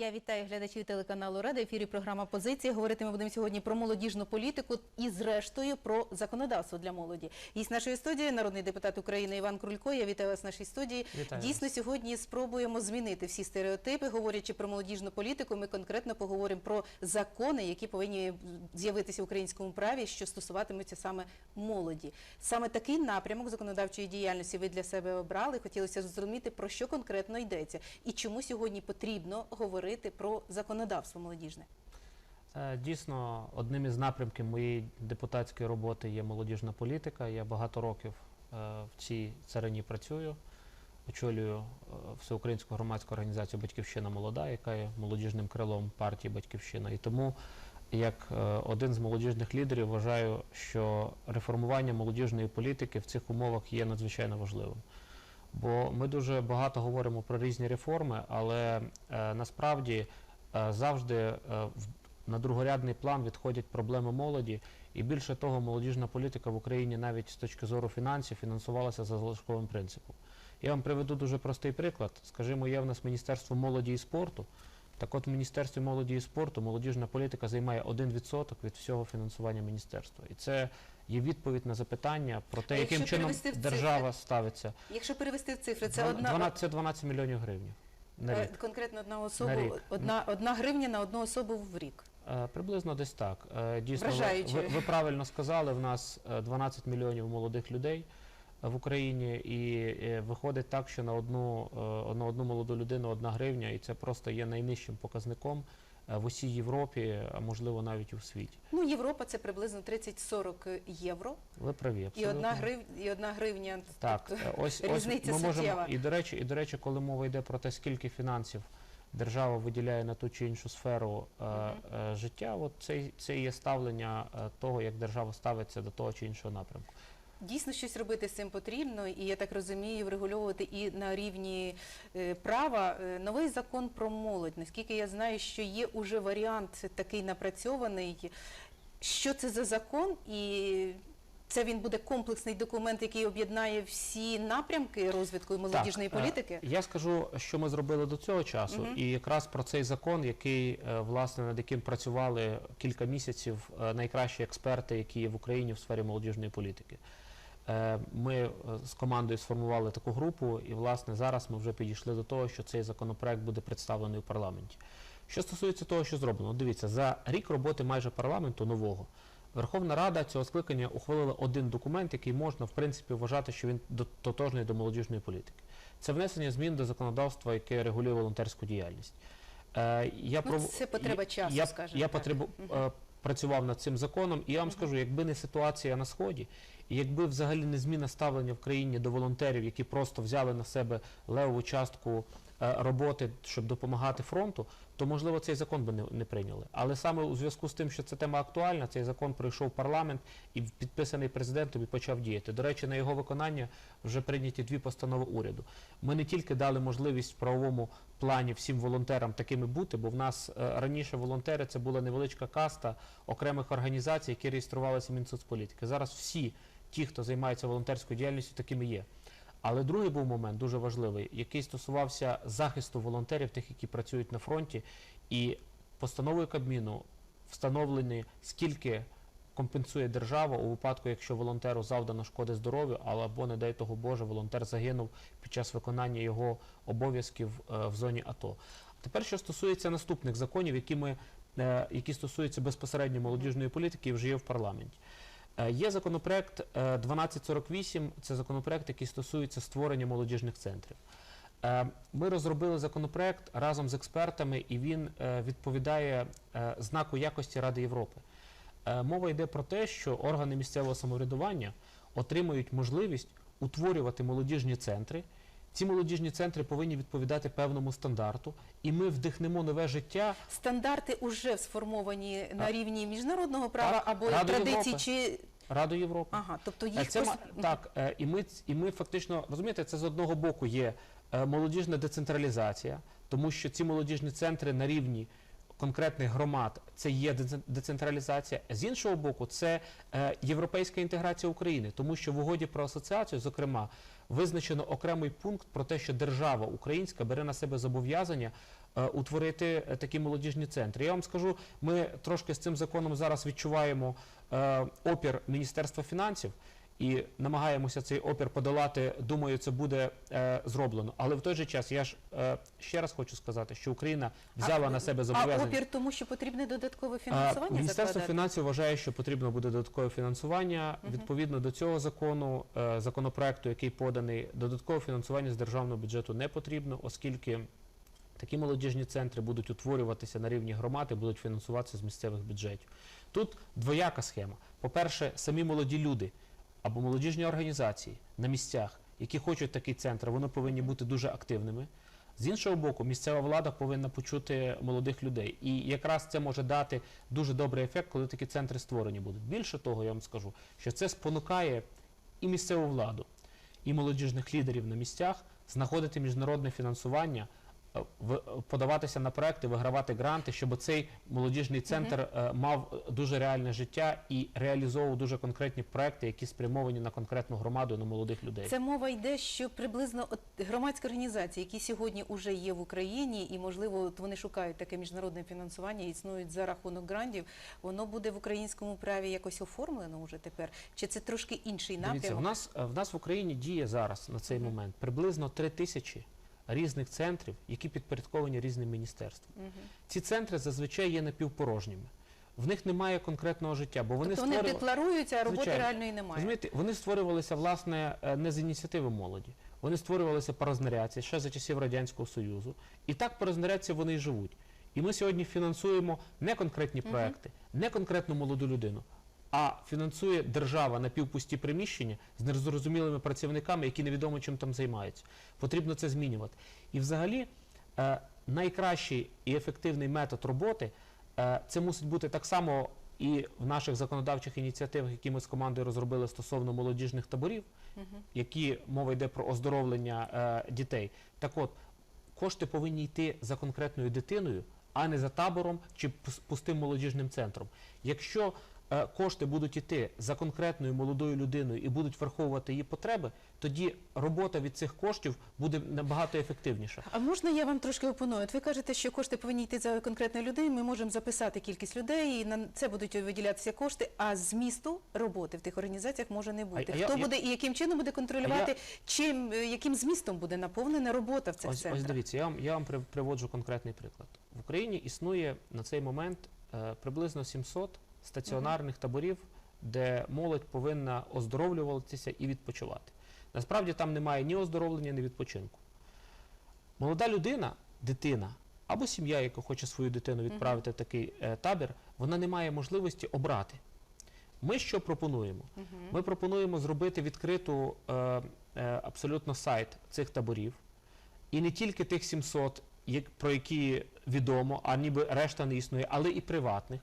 Я вітаю глядачів телеканалу Рада. Ефірі програма Позиція. Говорити ми будемо сьогодні про молодіжну політику і, зрештою, про законодавство для молоді. Гість нашої студії, народний депутат України Іван Крулько. Я вітаю вас в нашій студії. Вітаю Дійсно, сьогодні спробуємо змінити всі стереотипи. Говорячи про молодіжну політику, ми конкретно поговоримо про закони, які повинні з'явитися в українському праві, що стосуватимуться саме молоді. Саме такий напрямок законодавчої діяльності ви для себе обрали. Хотілося зрозуміти, про що конкретно йдеться і чому сьогодні потрібно говорити про законодавство молодіжне. Е, Дійсно, одним із напрямків моєї депутатської роботи є молодіжна політика. Я багато років е, в цій царині працюю, очолюю е, всеукраїнську громадську організацію Батьківщина молода, яка є молодіжним крилом партії Батьківщина. І тому, як один з молодіжних лідерів, вважаю, що реформування молодіжної політики в цих умовах є надзвичайно важливим. Бо ми дуже багато говоримо про різні реформи, але е, насправді е, завжди е, на другорядний план відходять проблеми молоді, і більше того, молодіжна політика в Україні навіть з точки зору фінансів фінансувалася за залишковим принципом. Я вам приведу дуже простий приклад. Скажімо, є в нас Міністерство молоді і спорту. Так от в Міністерстві молоді і спорту молодіжна політика займає 1% від всього фінансування міністерства. І це є відповідь на запитання про те, яким чином цифри? держава ставиться. Якщо перевести в цифри, це Двана- одна це 12 мільйонів гривень на е, рік. конкретно одна особу, На рік. одна одна гривня на одну особу в рік. Е, Приблизно десь так. Е, Дійсно, ви, ви, ви правильно сказали, в нас е, 12 мільйонів молодих людей в Україні, і е, виходить так, що на одну, е, на одну молоду людину одна гривня, і це просто є найнижчим показником е, в усій Європі, а можливо навіть в світі. Ну, Європа це приблизно 30-40 євро. Ви праві, І одна, грив... і одна гривня. Так, тобто, ось, ось ми можемо, і до речі, і до речі, коли мова йде про те, скільки фінансів держава виділяє на ту чи іншу сферу е, е, життя, от це, це є ставлення того, як держава ставиться до того чи іншого напрямку. Дійсно, щось робити з цим потрібно, і я так розумію, врегульовувати і на рівні е, права Е, новий закон про молодь. Наскільки я знаю, що є уже варіант такий напрацьований. Що це за закон? І це він буде комплексний документ, який об'єднає всі напрямки розвитку молодіжної Так, е, політики. Я скажу, що ми зробили до цього часу, Мгм. і якраз про цей закон, який власне над яким працювали кілька місяців найкращі експерти, які є в Україні в сфері молодіжної політики. Е, Ми е, з командою сформували таку групу, і власне зараз ми вже підійшли до того, що цей законопроект буде представлений у парламенті. Що стосується того, що зроблено, дивіться, за рік роботи майже парламенту нового. Верховна Рада цього скликання ухвалила один документ, який можна в принципі вважати, що він тотожний до молодіжної політики. Це внесення змін до законодавства, яке регулює волонтерську діяльність. Е, я Ну, це потреба часу, я, скажімо я так. потребу, е, працював над цим законом, і я вам скажу, якби не ситуація на сході, якби взагалі не зміна ставлення в країні до волонтерів, які просто взяли на себе левову частку е, роботи, щоб допомагати фронту, то можливо цей закон би не, не прийняли. Але саме у зв'язку з тим, що ця тема актуальна, цей закон пройшов парламент і підписаний президентом і почав діяти. До речі, на його виконання вже прийняті дві постанови уряду. Ми не тільки дали можливість в правовому плані всім волонтерам такими бути, бо в нас е, раніше волонтери це була невеличка каста окремих організацій, які реєструвалися Мінсоцполітики. Зараз всі ті, хто займається волонтерською діяльністю, такими є. Але другий був момент дуже важливий, який стосувався захисту волонтерів, тих, які працюють на фронті, і постановою Кабміну встановлені, скільки компенсує держава у випадку, якщо волонтеру завдано шкоди здоров'ю, або, не дай того Боже, волонтер загинув під час виконання його обов'язків е, в зоні АТО. Тепер, що стосується наступних законів, які, ми, е, які стосуються безпосередньо молодіжної політики, і вже є в парламенті. Е, Є законопроект е, 1248, це законопроект, який стосується створення молодіжних центрів. Е, Ми розробили законопроект разом з експертами, і він е, відповідає е, знаку якості Ради Європи. Е, Мова йде про те, що органи місцевого самоврядування отримують можливість утворювати молодіжні центри. Ці молодіжні центри повинні відповідати певному стандарту, і ми вдихнемо нове життя Стандарти вже сформовані на рівні міжнародного права Так, або Ради традицій, Європи. чи Раду Європи. ага, тобто Е, їх Це просто... так, е, і ми, і ми фактично розумієте, це з одного боку є е, молодіжна децентралізація, тому що ці молодіжні центри на рівні конкретних громад це є децен- децентралізація. З іншого боку, це е, європейська інтеграція України, тому що в угоді про асоціацію, зокрема, визначено окремий пункт про те, що держава українська бере на себе зобов'язання е, утворити е, такі молодіжні центри. Я вам скажу, ми трошки з цим законом зараз відчуваємо опір Міністерства фінансів. І намагаємося цей опір подолати. Думаю, це буде е, зроблено. Але в той же час я ж е, ще раз хочу сказати, що Україна взяла А, на себе А опір тому, що потрібне додаткове А, фінансування Міністерство закладати? фінансів вважає, що потрібно буде додаткове фінансування. Мгм. Відповідно до цього закону, е, законопроекту, який поданий, додаткове фінансування з державного бюджету не потрібно, оскільки такі молодіжні центри будуть утворюватися на рівні громади, будуть фінансуватися з місцевих бюджетів. Тут двояка схема. По-перше, самі молоді люди або молодіжні організації на місцях, які хочуть такий центр, вони повинні бути дуже активними. З іншого боку, місцева влада повинна почути молодих людей. І якраз це може дати дуже добрий ефект, коли такі центри створені будуть. Більше того, я вам скажу, що це спонукає і місцеву владу, і молодіжних лідерів на місцях знаходити міжнародне фінансування, подаватися на проекти, вигравати гранти, щоб цей молодіжний центр е, мав дуже реальне життя і реалізовував дуже конкретні проекти, які спрямовані на конкретну громаду, на молодих людей. Це мова йде, що приблизно громадські організації, які сьогодні вже є в Україні, і можливо от вони шукають таке міжнародне фінансування, існують за рахунок грантів, воно буде в українському праві якось оформлено вже тепер? Чи це трошки інший Дивіться, в напрямок? нас, е, в нас в Україні діє зараз на цей момент приблизно три тисячі різних центрів, які підпорядковані різним міністерствам. Мгм. Ці центри зазвичай є напівпорожніми. В них немає конкретного життя, бо вони тобто вони декларуються, а роботи Звичайно. реальної немає. Розумієте, вони створювалися власне е, не з ініціативи молоді. Вони створювалися по рознарядці ще за часів Радянського Союзу. І так по рознарядці вони і живуть. І ми сьогодні фінансуємо не конкретні проекти, не конкретну молоду людину, а фінансує держава на півпусті приміщення з незрозумілими працівниками, які невідомо чим там займаються. Потрібно це змінювати. І взагалі е, найкращий і ефективний метод роботи е, це мусить бути так само і в наших законодавчих ініціативах, які ми з командою розробили стосовно молодіжних таборів, які мова йде про оздоровлення е, дітей. Так от, кошти повинні йти за конкретною дитиною, а не за табором чи пус- пустим молодіжним центром. Якщо кошти будуть йти за конкретною молодою людиною і будуть враховувати її потреби, тоді робота від цих коштів буде набагато ефективніша. А можна я вам трошки опоную? От ви кажете, що кошти повинні йти за конкретною людиною. Ми можемо записати кількість людей, і на це будуть виділятися кошти. А змісту роботи в тих організаціях може не бути. а я- Хто я- буде і яким чином буде контролювати, чим е, яким змістом буде наповнена робота в цих Ось, центрах? ось дивіться, я вам, я вам приводжу конкретний приклад. В Україні існує на цей момент е, приблизно 700 стаціонарних таборів, де молодь повинна оздоровлюватися і відпочивати. Насправді там немає ні оздоровлення, ні відпочинку. Молода людина, дитина або сім'я, яка хоче свою дитину відправити в такий е, табір, вона не має можливості обрати. Ми що пропонуємо? Ми пропонуємо зробити відкриту е, е, абсолютно сайт цих таборів. І не тільки тих 700, як, про які відомо, а ніби решта не існує, але і приватних.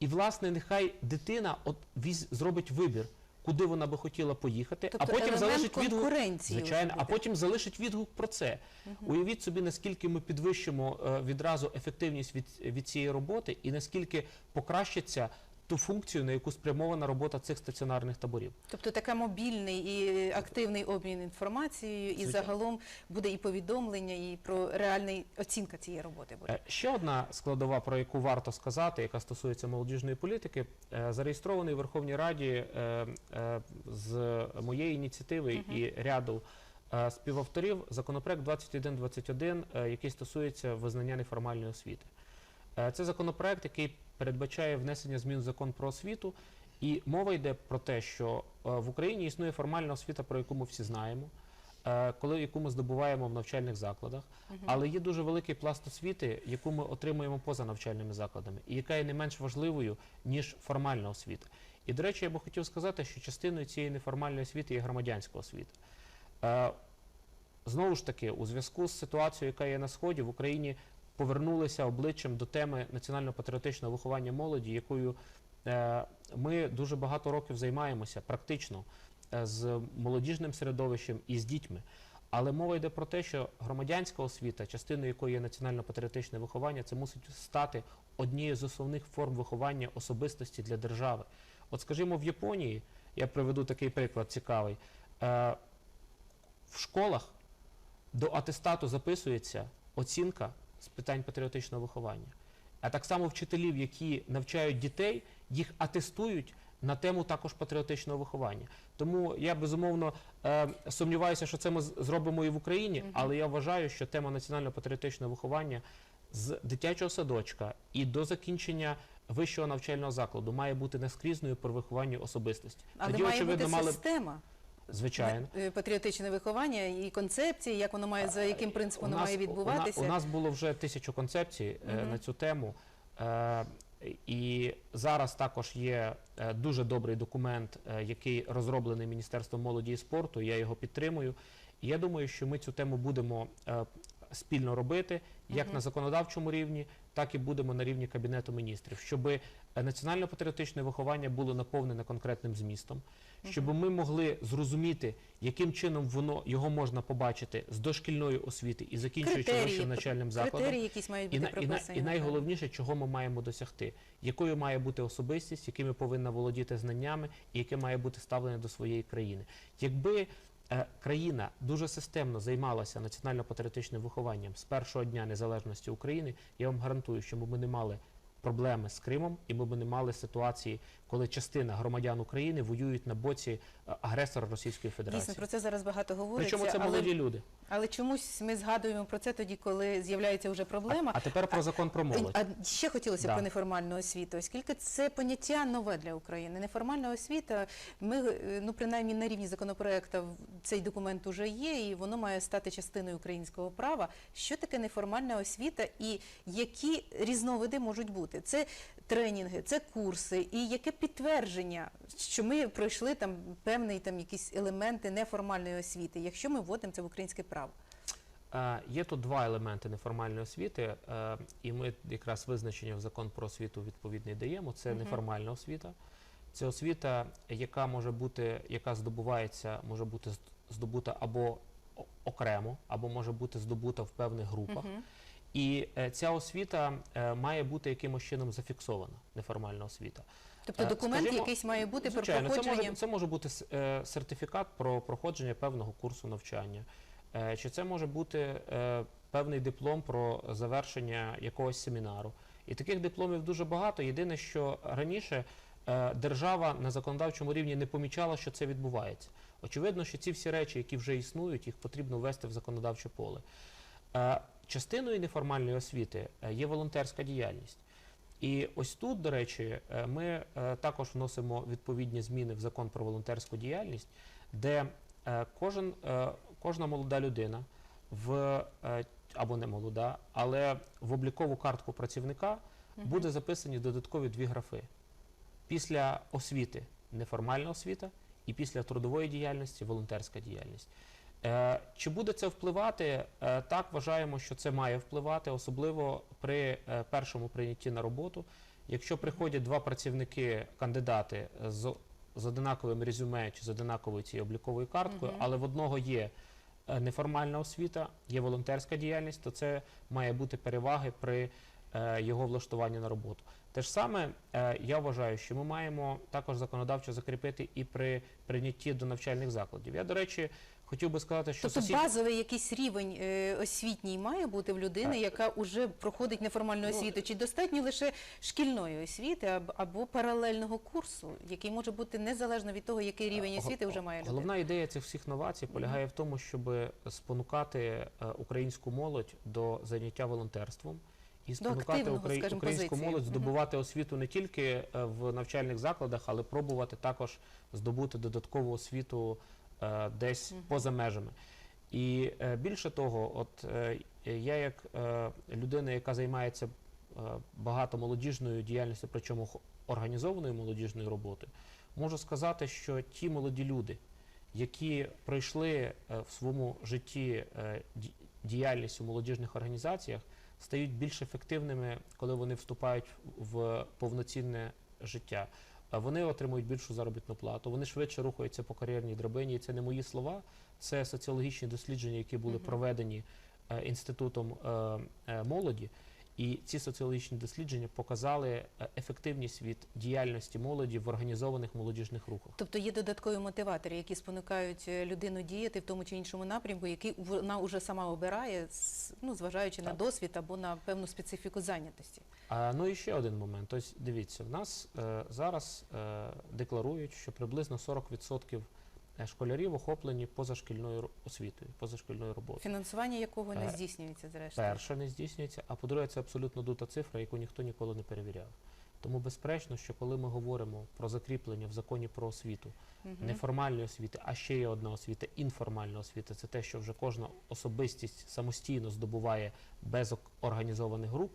І, власне, нехай дитина от віз, зробить вибір, куди вона би хотіла поїхати, Тобто а потім елемент залишить відгук. конкуренції Звичайно, вже а буде. потім залишить відгук про це. Уявіть собі, наскільки ми підвищимо е, відразу ефективність від, від цієї роботи і наскільки покращиться ту функцію, на яку спрямована робота цих стаціонарних таборів. Тобто така мобільний і активний обмін інформацією, і Звичайно. загалом буде і повідомлення, і про реальна оцінка цієї роботи буде. Е, Ще одна складова, про яку варто сказати, яка стосується молодіжної політики, е, зареєстрований у Верховній Раді е, з моєї ініціативи і ряду співавторів законопроект 2121, е, який стосується визнання неформальної освіти. Це законопроект, який передбачає внесення змін в закон про освіту, і мова йде про те, що е, в Україні існує формальна освіта, про яку ми всі знаємо, е, коли яку ми здобуваємо в навчальних закладах. Але є дуже великий пласт освіти, яку ми отримуємо поза навчальними закладами, і яка є не менш важливою, ніж формальна освіта. І, до речі, я би хотів сказати, що частиною цієї неформальної освіти є громадянська освіта. Е, знову ж таки, у зв'язку з ситуацією, яка є на Сході, в Україні повернулися обличчям до теми національно-патріотичного виховання молоді, якою е, ми дуже багато років займаємося практично е, з молодіжним середовищем і з дітьми. Але мова йде про те, що громадянська освіта, частиною якої є національно-патріотичне виховання, це мусить стати однією з основних форм виховання особистості для держави. От, скажімо, в Японії, я приведу такий приклад цікавий. Е, в школах до атестату записується оцінка з питань патріотичного виховання. А так само вчителів, які навчають дітей, їх атестують на тему також патріотичного виховання. Тому я безумовно е, сумніваюся, що це ми зробимо і в Україні, але я вважаю, що тема національного патріотичного виховання з дитячого садочка і до закінчення вищого навчального закладу має бути наскрізною при вихованні особистості. Але Тоді, має очевидно, бути мали система. Звичайно. Е, Патріотичне виховання і концепції, як воно має за яким принципом воно має відбуватися. У нас було вже тисячу концепцій е, на цю тему. Е, і зараз також є е, дуже добрий документ, е, який розроблений Міністерством молоді і спорту. Я його підтримую. І я думаю, що ми цю тему будемо е, спільно робити, як на законодавчому рівні, так і будемо на рівні Кабінету міністрів, щоб національно-патріотичне виховання було наповнене конкретним змістом, щоб ми могли зрозуміти, яким чином воно його можна побачити з дошкільної освіти і закінчуючи вищим навчальним закладом. Критерії якісь мають І, бути і, прописані. і напевно. найголовніше, чого ми маємо досягти, якою має бути особистість, якими повинна володіти знаннями, і яке має бути ставлення до своєї країни. Якби е, країна дуже системно займалася національно-патріотичним вихованням з першого дня незалежності України, я вам гарантую, що ми не мали проблеми з Кримом, і ми б не мали ситуації, коли частина громадян України воюють на боці е, агресора Російської Федерації. Дійсно, про це зараз багато говориться. Причому це але, молоді люди. але чомусь ми згадуємо про це тоді, коли з'являється вже проблема. А тепер про закон про молодь. А ще хотілося Да. про неформальну освіту, оскільки це поняття нове для України. Неформальна освіта, ми е, ну принаймні на рівні законопроекту цей документ уже є, і воно має стати частиною українського права. Що таке неформальна освіта і які різновиди можуть бути? Це тренінги, це курси, і яке підтвердження, що ми пройшли там певний там якісь елементи неформальної освіти, якщо ми вводимо це в українське право. Є тут два елементи неформальної освіти, е, і ми якраз визначення в закон про освіту відповідний даємо. Це неформальна освіта. Це освіта, яка може бути, яка здобувається, може бути здобута або окремо, або може бути здобута в певних групах. І е, ця освіта е, має бути якимось чином зафіксована, неформальна освіта. Тобто Е, документ скажімо, якийсь має бути Звичайно, про це може, це може бути сертифікат про проходження певного курсу навчання, чи це може бути певний диплом про завершення якогось семінару. І таких дипломів дуже багато. Єдине, що раніше держава на законодавчому рівні не помічала, що це відбувається. Очевидно, що ці всі речі, які вже існують, їх потрібно ввести в законодавче поле. Частиною неформальної освіти е, є волонтерська діяльність. І ось тут, до речі, е, ми е, також вносимо відповідні зміни в закон про волонтерську діяльність, де кожен, кожна молода людина в або не молода, але в облікову картку працівника буде записані додаткові дві графи. Після освіти неформальна освіта і після трудової діяльності волонтерська діяльність. Е, Чи буде це впливати? Е, Так, вважаємо, що це має впливати, особливо при е, першому прийнятті на роботу. Якщо приходять два працівники, кандидати з, з одинаковим резюме чи з одинаковою цією обліковою карткою, Мгм. але в одного є неформальна освіта, є волонтерська діяльність, то це має бути переваги при його влаштуванні на роботу. Те ж саме я вважаю, що ми маємо також законодавчо закріпити і при прийнятті до навчальних закладів. Я, до речі, хотів би сказати, що Тобто сусід- базовий якийсь рівень е, освітній має бути в людини, Так. яка вже проходить неформальну Ну, освіту, чи достатньо лише шкільної освіти або, або паралельного курсу, який може бути незалежно від того, який рівень освіти вже має людина? Головна ідея цих всіх новацій полягає в тому, щоб спонукати е, українську молодь до заняття волонтерством і спонукати украї- скажімо, українську позиції. молодь здобувати освіту не тільки е, в навчальних закладах, але пробувати також здобути додаткову освіту е, десь Мгм. поза межами. І е, більше того, от е, я як е, людина, яка займається е, багато молодіжною діяльністю, причому організованою молодіжною роботою, можу сказати, що ті молоді люди, які пройшли е, в своєму житті е, діяльність у молодіжних організаціях, стають більш ефективними, коли вони вступають в повноцінне життя. Вони отримують більшу заробітну плату, вони швидше рухаються по кар'єрній драбині. І це не мої слова, це соціологічні дослідження, які були проведені е, інститутом е, е, молоді. І ці соціологічні дослідження показали ефективність від діяльності молоді в організованих молодіжних рухах. Тобто є додаткові мотиватори, які спонукають людину діяти в тому чи іншому напрямку, який вона вже сама обирає, ну, зважаючи на досвід або на певну специфіку зайнятості. А, ну і ще один момент. Ось дивіться, в нас е, зараз е, декларують, що приблизно 40% школярів охоплені позашкільною освітою, позашкільною роботою. Фінансування якого не Е, здійснюється зрештою. Перше не здійснюється, а по-друге, це абсолютно дута цифра, яку ніхто ніколи не перевіряв. Тому безперечно, що коли ми говоримо про закріплення в законі про освіту неформальної освіти, а ще є одна освіта, інформальна освіта, це те, що вже кожна особистість самостійно здобуває без ок- організованих груп.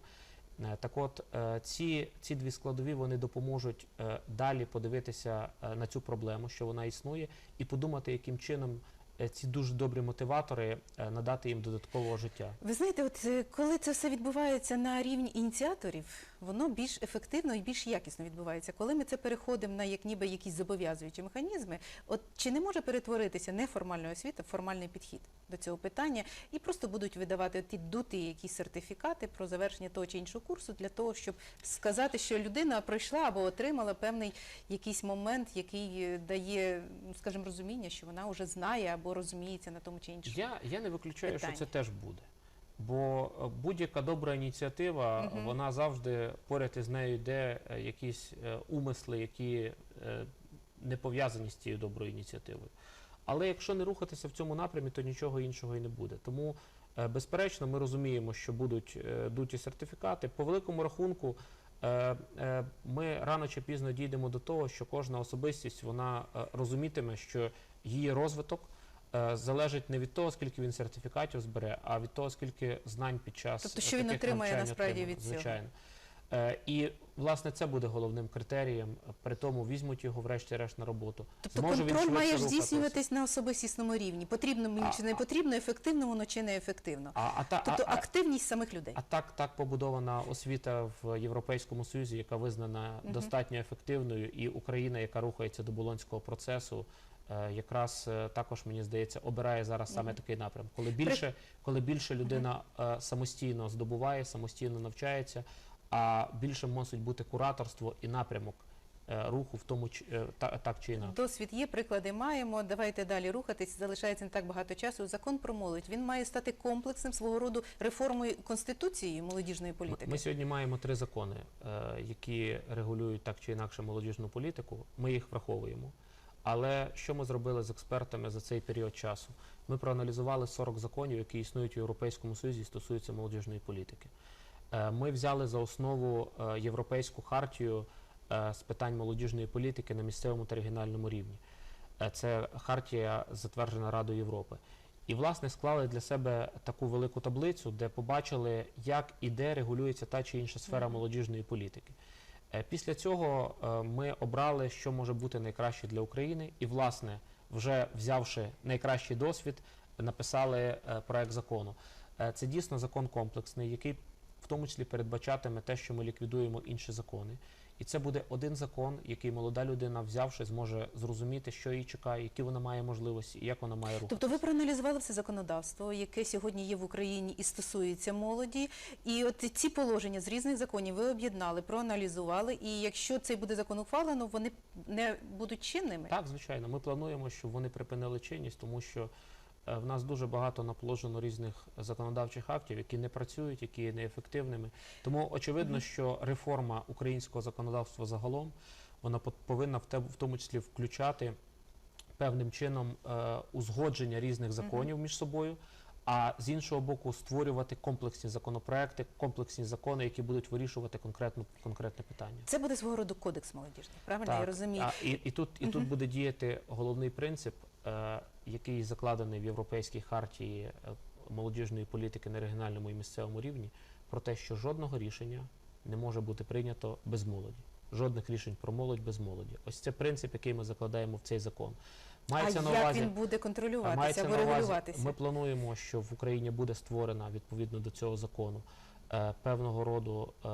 Е, Так от е, ці, ці дві складові вони допоможуть е, далі подивитися на цю проблему, що вона існує, і подумати, яким чином ці дуже добрі мотиватори е, надати їм додаткового життя. Ви знаєте, от е, коли це все відбувається на рівні ініціаторів, воно більш ефективно і більш якісно відбувається. Коли ми це переходимо на як ніби якісь зобов'язуючі механізми, от чи не може перетворитися неформальна освіта в формальний підхід до цього питання і просто будуть видавати ті дути якісь сертифікати про завершення того чи іншого курсу для того, щоб сказати, що людина пройшла або отримала певний якийсь момент, який е, дає, ну, скажімо, розуміння, що вона вже знає або розуміється на тому чи іншому. Я, я не виключаю, питання. що це теж буде. Бо е, будь-яка добра ініціатива, Мгм. вона завжди поряд із нею йде е, якісь е, умисли, які е, не пов'язані з цією доброю ініціативою. Але якщо не рухатися в цьому напрямі, то нічого іншого і не буде. Тому, е, безперечно, ми розуміємо, що будуть дуті сертифікати. По великому рахунку, е, е, ми рано чи пізно дійдемо до того, що кожна особистість вона е, розумітиме, що її розвиток залежить не від того, скільки він сертифікатів збере, а від того, скільки знань під час Тобто, е, що він отримає насправді від цього. звичайно. Е, І власне це буде головним критерієм. При тому візьмуть його врешті-решт на роботу. Тобто Зможе контроль має рухатись? здійснюватись на особистісному рівні. Потрібно мені А, чи не потрібно, ефективно воно чи не ефективно. А, а, та, Тобто а, активність самих людей. а так, так побудована освіта в Європейському Союзі, яка визнана Мгм. достатньо ефективною, і Україна, яка рухається до болонського процесу, е, якраз е, також мені здається обирає зараз саме такий напрям. Коли більше, коли більше людина е, самостійно здобуває, самостійно навчається, а більше мусить бути кураторство і напрямок е, руху в тому е, та- так чи інакше. Досвід є, приклади маємо. Давайте далі рухатись. Залишається не так багато часу. Закон про молодь він має стати комплексним свого роду реформою конституції молодіжної Ми- політики. Ми сьогодні маємо три закони, е, які регулюють так чи інакше молодіжну політику. Ми їх враховуємо. Але що ми зробили з експертами за цей період часу? Ми проаналізували 40 законів, які існують у Європейському Союзі і стосуються молодіжної політики. Е, Ми взяли за основу е, Європейську хартію е, з питань молодіжної політики на місцевому та регіональному рівні. Це хартія, затверджена Радою Європи. І, власне, склали для себе таку велику таблицю, де побачили, як і де регулюється та чи інша сфера молодіжної політики. Е, Після цього е, ми обрали, що може бути найкраще для України, і, власне, вже взявши найкращий досвід, написали е, проект закону. Це дійсно закон комплексний, який в тому числі передбачатиме те, що ми ліквідуємо інші закони. І це буде один закон, який молода людина, взявши, зможе зрозуміти, що її чекає, які вона має можливості і як вона має рухатися. Тобто ви проаналізували все законодавство, яке сьогодні є в Україні і стосується молоді. І от ці положення з різних законів ви об'єднали, проаналізували. І якщо цей буде закон ухвалено, вони не будуть чинними. Так, звичайно, ми плануємо, щоб вони припинили чинність, тому що в нас дуже багато наположено різних законодавчих актів, які не працюють, які є неефективними. Тому очевидно, що реформа українського законодавства загалом вона повинна в тому числі включати певним чином е, узгодження різних законів між собою. А з іншого боку, створювати комплексні законопроекти, комплексні закони, які будуть вирішувати конкретну конкретне питання. Це буде свого роду кодекс молодіжний. Правильно я розумію? А, і, і тут, і тут буде діяти головний принцип, е, який закладений в Європейській хартії е, молодіжної політики на регіональному і місцевому рівні, про те, що жодного рішення не може бути прийнято без молоді. Жодних рішень про молодь без молоді. Ось це принцип, який ми закладаємо в цей закон. Мається а на як увазі, він буде контролюватися або регулюватися? ми плануємо, що в Україні буде створена відповідно до цього закону е, певного роду е,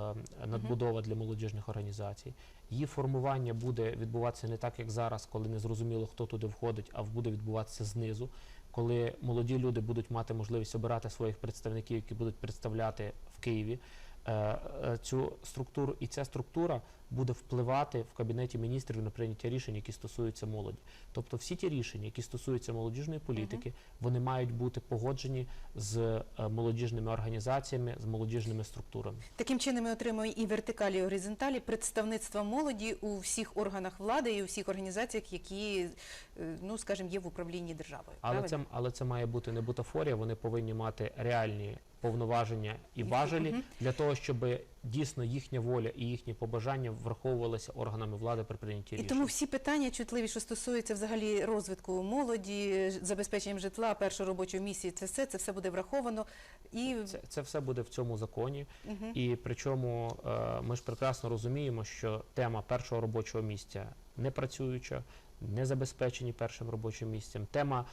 надбудова для молодіжних організацій. Її формування буде відбуватися не так, як зараз, коли не зрозуміло, хто туди входить, а буде відбуватися знизу, коли молоді люди будуть мати можливість обирати своїх представників, які будуть представляти в Києві е, е, цю структуру, і ця структура буде впливати в кабінеті міністрів на прийняття рішень, які стосуються молоді. Тобто всі ті рішення, які стосуються молодіжної політики, вони мають бути погоджені з е, молодіжними організаціями, з молодіжними структурами. Таким чином ми отримуємо і вертикалі, і горизонталі представництво молоді у всіх органах влади і у всіх організаціях, які, е, ну скажімо, є в управлінні державою. Але правильно? це, але це має бути не бутафорія, вони повинні мати реальні повноваження і важелі для того, щоб дійсно їхня воля і їхні побажання враховувалися органами влади при прийнятті І тому всі питання чутливі, що стосуються взагалі розвитку молоді, забезпеченням житла, першого робочого місії, це все, це все буде враховано. І Це, це все буде в цьому законі. Мгм. І причому е, ми ж прекрасно розуміємо, що тема першого робочого місця не працююча, не забезпечені першим робочим місцем. Тема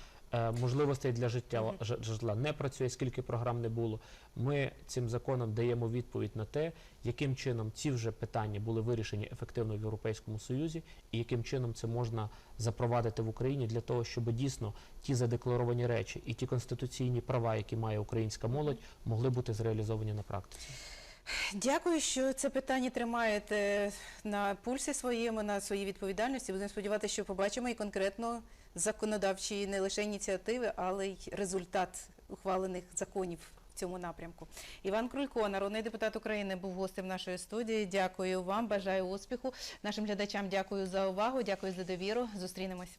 можливостей для життя житла не працює, скільки програм не було. Ми цим законом даємо відповідь на те, яким чином ці вже питання були вирішені ефективно в Європейському Союзі, і яким чином це можна запровадити в Україні для того, щоб дійсно ті задекларовані речі і ті конституційні права, які має українська молодь, могли бути зреалізовані на практиці. Дякую, що це питання тримаєте на пульсі своєму, на своїй відповідальності. Будемо сподіватися, що побачимо і конкретно законодавчі не лише ініціативи, але й результат ухвалених законів в цьому напрямку. Іван Крулько, народний депутат України, був гостем нашої студії. Дякую вам, бажаю успіху. Нашим глядачам дякую за увагу, дякую за довіру. Зустрінемось.